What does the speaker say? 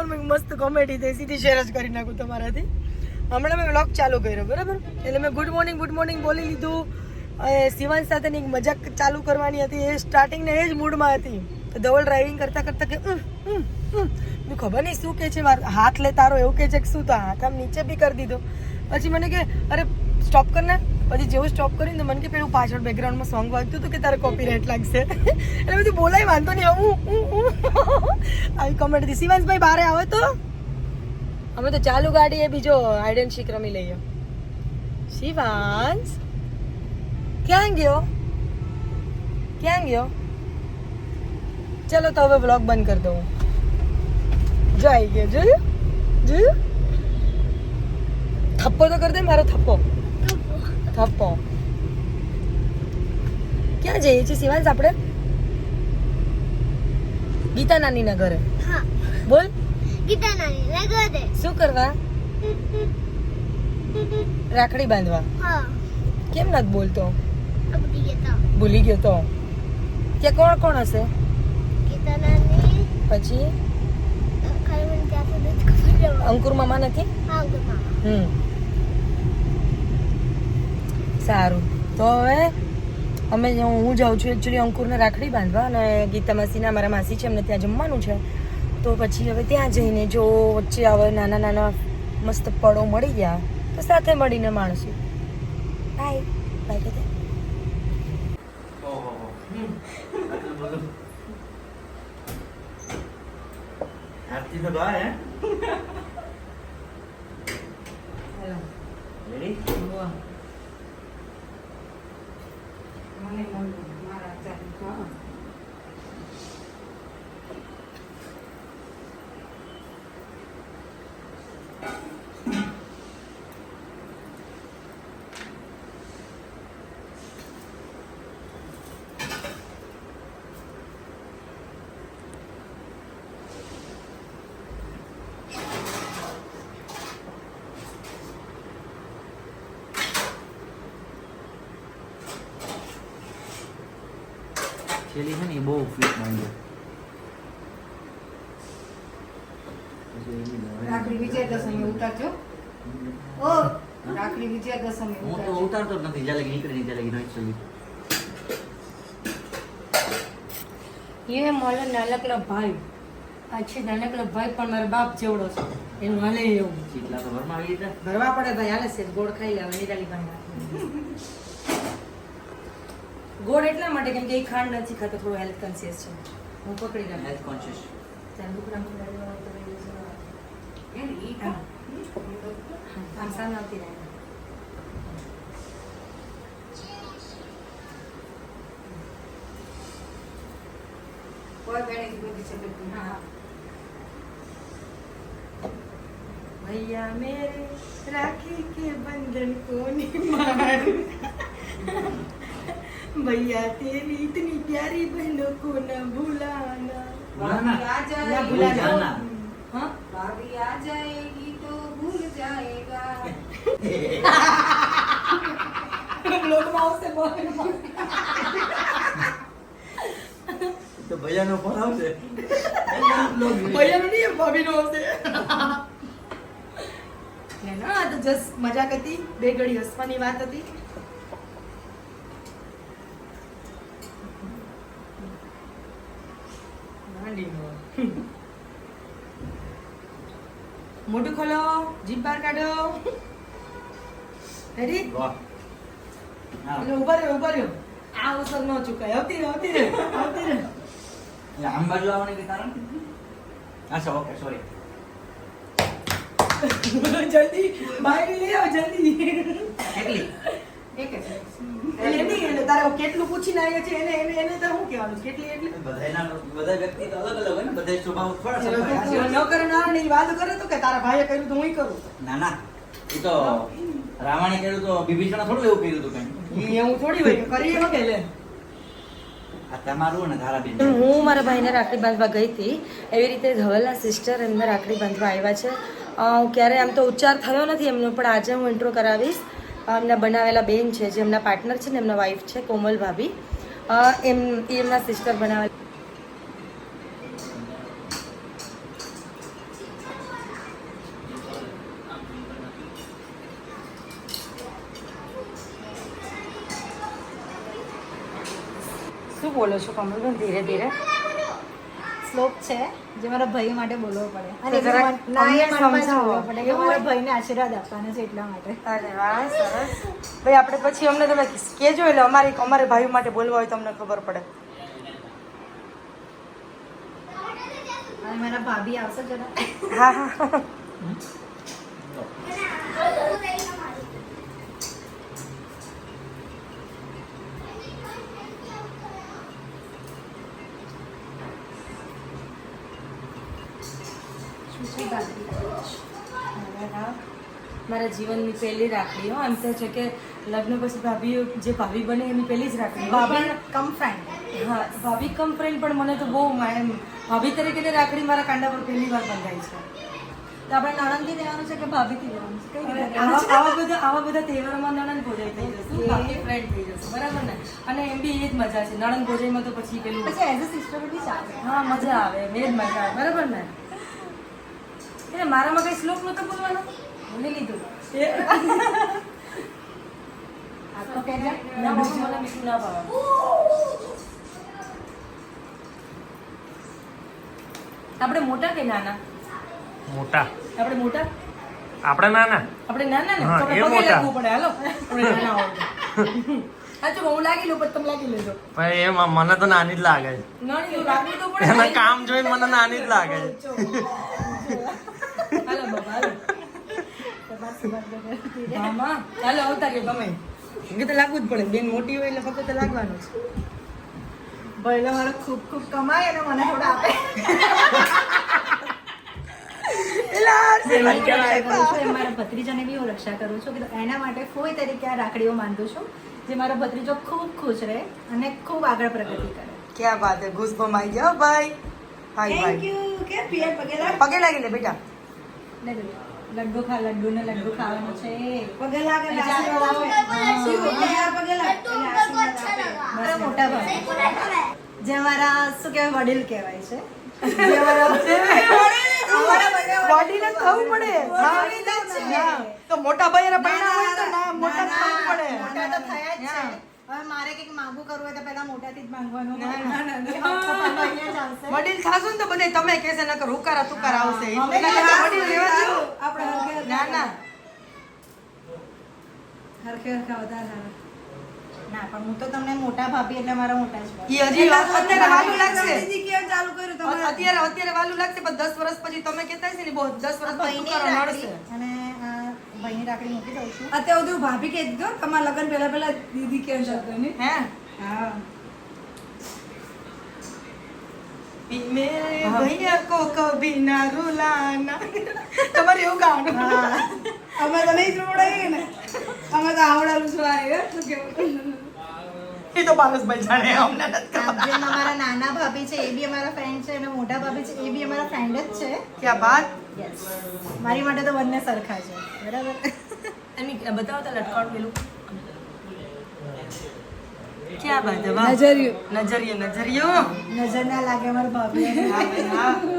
એક મસ્ત કોમેડી થઈ. સીધી શેર જ કરી નાખું તમારાથી. હમણાં મેં વ્લોગ ચાલુ કર્યો, બરાબર? એટલે મેં ગુડ મોર્નિંગ ગુડ મોર્નિંગ બોલી લીધું. શિવાંશ સાથેની મજાક ચાલુ કરવાની હતી. એ સ્ટાર્ટિંગને એ જ મૂડમાં હતી. તો ધવલ ડ્રાઇવિંગ કરતાં કરતાં કે. મેં ખબર નહીં શું કે છે? મારો હાથ લે તારો, એવું કે છે કે શું? તો હાથ આમ નીચે બી કરી દીધો. પછી મને કે, અરે સ્ટોપ કરને? પછી જેવું સ્ટોપ કર્યું ને મને કે પેલું પાછળ બેકગ્રાઉન્ડમાં સોંગ વાગતું હતું કે તારે કોપીરાઇટ લાગશે. એટલે બધું બોલાય, વાંધો નહીં હું આવી કોમેન્ટ હતી શિવાંશભાઈ બારે આવે તો. અમે તો ચાલુ ગાડી એ બીજો હાઈડ એન્ડ શીક રમી લઈએ. શિવાંશ, ક્યાં ગયો? ક્યાં ગયો? ચલો તો હવે વ્લોગ બંધ કરી દઉં. જો આવી ગયો. જોયું જોયું થપ્પો તો કરી દે મારો થપ્પો. થપ્પો. ક્યાં જઈએ? છીએ શિવાંશ આપણે? ગીતા નાનીના ઘરે હા. બોલ. ગીતા નાની દે શું કરવા? રાખડી બાંધવા. હા. કેમ નથી બોલતો? ભૂલી ગયો તો. ત્યાં કોણ કોણ હશે? ગીતા નાની પછી. અંકુર મામા નથી? હા હમ. સારું. તો હવે અમે હું હું જાઉં છું એકચ્યુઅલી અંકુરને રાખડી બાંધવા અને ગીતા માસીના મારા માસી છે એમને ત્યાં જમવાનું છે. તો પછી હવે ત્યાં જઈને જો વચ્ચે હવે નાના નાના મસ્ત પળો મળી ગયા તો સાથે મળીને માણશું બાય બાય કે આરતી તો ગાય હે? રેડી છેલ્લી છે ને એ બહુ ફિટ માંગે રાખડી વિજયાદશમી ઉતારજો ઓ રાખડી વિજયાદશમી હું તો ઉતારજો ઉતારતો જ નથી જ્યાં લગી નીકળે નહીં ત્યાં લગી નહીં ચલી ये माला नानकला भाई આ છે નાનકડો ભાઈ પણ મારા બાપ જેવડો છે એનું હાલે એવું ચીટલા તો ઘરમાં આવી ગયા ભરવા પડે ભાઈ હાલે છે ગોળ ખાઈ લેવા નિરાલી ભાઈ ગોળ એટલા માટે કેમ કે એ ખાંડ નથી ખાતો થોડો હેલ્થ કોન્શિયસ છે. હું પકડી રાખું હેલ્થ કોન્શિયસ ચાલ દુકડા મુકડા લેવા હોય તો લઈ લેજો. એમ ઈ આમ. આમ સામે આવતી રહે. કોઈ બેણી બધી છે બધી હા ભૈયા भैया तेरी इतनी प्यारी बहनों को न भुलाना भाभी आ जाएगी हाँ भाभी आ जाएगी तो भूल जाएगा लोग माउस से बोल તો ભૈયાનો ફોન આવશે ભૈયાનો નહીં ભાભીનો આવશે ના તો જસ મજાક હતી બે ઘડી હસવાની વાત હતી મોઢું ખોલો જીભ બહાર કાઢો. રેડી એટલે ઊભા રહ્યો ઊભા રહ્યો. આ અવસર ન ચૂકાય. આવતી રહે આવતી રહે આવતી રહે. એટલે આમ બાજુ આવવાની કે કારણ? અચ્છા ઓકે સોરી જલ્દી બહાર લઈ આવો જલ્દી. કેટલી? એટલે નહીં એટલે તારે કેટલું પૂછીને આવ્યા છે એને એને એને તારે શું કહેવાનું? કેટલી એટલી? બધાયના બધા વ્યક્તિ તો અલગ અલગ હોય ને બધા સ્વભાવ થોડા એ લોકો સરખા હોય. ન કરે ને એ વાત કરે તો કે તારા ભાઈએ કર્યું તો હું કરું. ના ના. એ તો રાવણે કર્યું તો વિભીષણે થોડું એવું કર્યું હતું કઈ. એવું થોડી હોય કરી એમાં કે લે? તમારું હું મારા ભાઈને રાખડી બાંધવા ગઈ હતી. એવી રીતે ધવલના સિસ્ટર એમને રાખડી બાંધવા આવ્યા છે. ક્યારે આમ તો ઉચ્ચાર થયો નથી એમનો પણ આજે હું ઇન્ટ્રો કરાવીશ. એમના બનાવેલા બેન છે, જે એમના પાર્ટનર છે ને એમના વાઈફ છે, કોમલ ભાભી. એમ એમના સિસ્ટર બનાવેલા. શું બોલો છો કમલબેન? ધીરે ધીરે. શ્લોક છે જે મારા ભાઈ માટે બોલવો પડે. અને ના પડે. કે મારા ભાઈ ભાઈને આશીર્વાદ આપવાના છે એટલા માટે. અરે વાહ સરસ. ભાઈ આપણે પછી અમને તમે કહેજો એટલે અમારી અમારે ભાઈઓ માટે બોલવા હોય તો અમને ખબર પડે. અને મારા ભાભી આવશે જરા. હા હા. મારા જીવનની પહેલી રાખડી હો. એમ તો છે કે લગ્ન પછી ભાભી જે ભાભી બને એની પહેલી જ રાખડી. ભાભી કમ ફ્રેન્ડ હા ભાભી કમ ફ્રેન્ડ પણ મને તો બહુ એમ ભાભી તરીકેની રાખડી મારા કાંડા પર પહેલી વાર બંધાઈ છે. તો આપણે નણંદથી લેવાનું છે કે ભાભીથી લેવાનું છે? કઈ રીતે? આવા બધા આવા બધા તહેવારોમાં નણંદ ભોજાઈ થઈ જશે ભાભી ફ્રેન્ડ થઈ જશે બરાબર ને? અને એમ બી એ જ મજા છે. નણંદ ભોજાઈમાં તો પછી પેલું પછી એઝ અ સિસ્ટર બી ચાલે. હા મજા આવે એ જ મજા આવે બરાબર ને? એટલે મારામાં કઈ શ્લોક નતો બોલવાનો? ભૂલી લીધું. આપણે મોટા કે નાના? મોટા. આપણે મોટા? આપણે નાના? આપણે નાના ને? તો આપણે પગે લાગવું પડે હાલો. આપણે નાના હોય તો. હું લાગી લઉં પણ તમે લાગી લેજો. ભાઈ એ મને તો નાની જ લાગે છે. નાની તો પડે. એના કામ જોઈને મને નાની જ લાગે છે. મામા ચાલો તમે. એમ કે તો લાગવું જ પડે. બેન મોટી હોય એટલે ફક્ત તો લાગવાનું છે ભલે મારો ખૂબ ખૂબ કમાય અને મને થોડા આપે. મારા ભત્રીજાને બી હું રક્ષા કરું છું કે એના માટે કોઈ તરીકે આ રાખડીઓ બાંધું છું જે મારો ભત્રીજો ખૂબ ખુશ રહે અને ખૂબ આગળ પ્રગતિ કરે. ક્યાં વાત હે? ઘૂસબમ આવી ગયો ભાઈ. હાય ભાઈ. કે પિયર પગે પગે લાગી લે બેટા. લડ્ડુ ખા લડ્ડુ ને લડ્ડુ ખાવાનું છે પગે લાગે મોટા ભાઈ જે શું કહેવાય વડીલ કહેવાય છે બોડીને ખાવું પડે મોટા ભાઈ એના પૈણા હોય તો ના મોટા જ ખાવું પડે થયા જ છે હવે મારે કંઈક માંગવું કરવું હોય તો પહેલા મોટાથી જ માંગવાનું. વડીલ થાશું ને તો બધે તમે કહેશે નકર હુકારા તુકારા આવશે. આપણે હરખે ના ના હરખે હરખા વધારે. ના પણ હું તો તમને મોટા ભાભી એટલે મારા મોટા જ. હજી અત્યારે વાલું લાગશે ચાલુ કર્યું અત્યારે અત્યારે વાલું લાગશે પણ દસ વર્ષ પછી તમે કહેતા છે ને બહુ દસ વર્ષ પછી અને ભાઈની રાખડી મૂકી દઉં છું. અત્યારે બધું ભાભી કહી દીધો તમારા લગ્ન પહેલા પહેલા દીદી કેમ જતો ને હે? હા. મેરે ભૈયા કો કભી ના રૂલાના. તમારે એવું ગાવાનું? અમે તો નહીં જોડાઈએ ને. અમે તો આવડાલું છું આ કેવું એ તો પારસભાઈ જાણે અમને નથી ખબર. અમારા નાના ભાભી છે એ બી અમારા ફ્રેન્ડ છે અને મોટા ભાભી છે એ બી અમારા ફ્રેન્ડ જ છે. ક્યાં બાત યસ મારી માટે તો બંને સરખા છે. બરાબર? એની બતાવો તો લટકાવ પેલું. ક્યાં બાત નજરિયું. નજરિયો નજરિયો. નજર ના લાગે અમારા ભાભી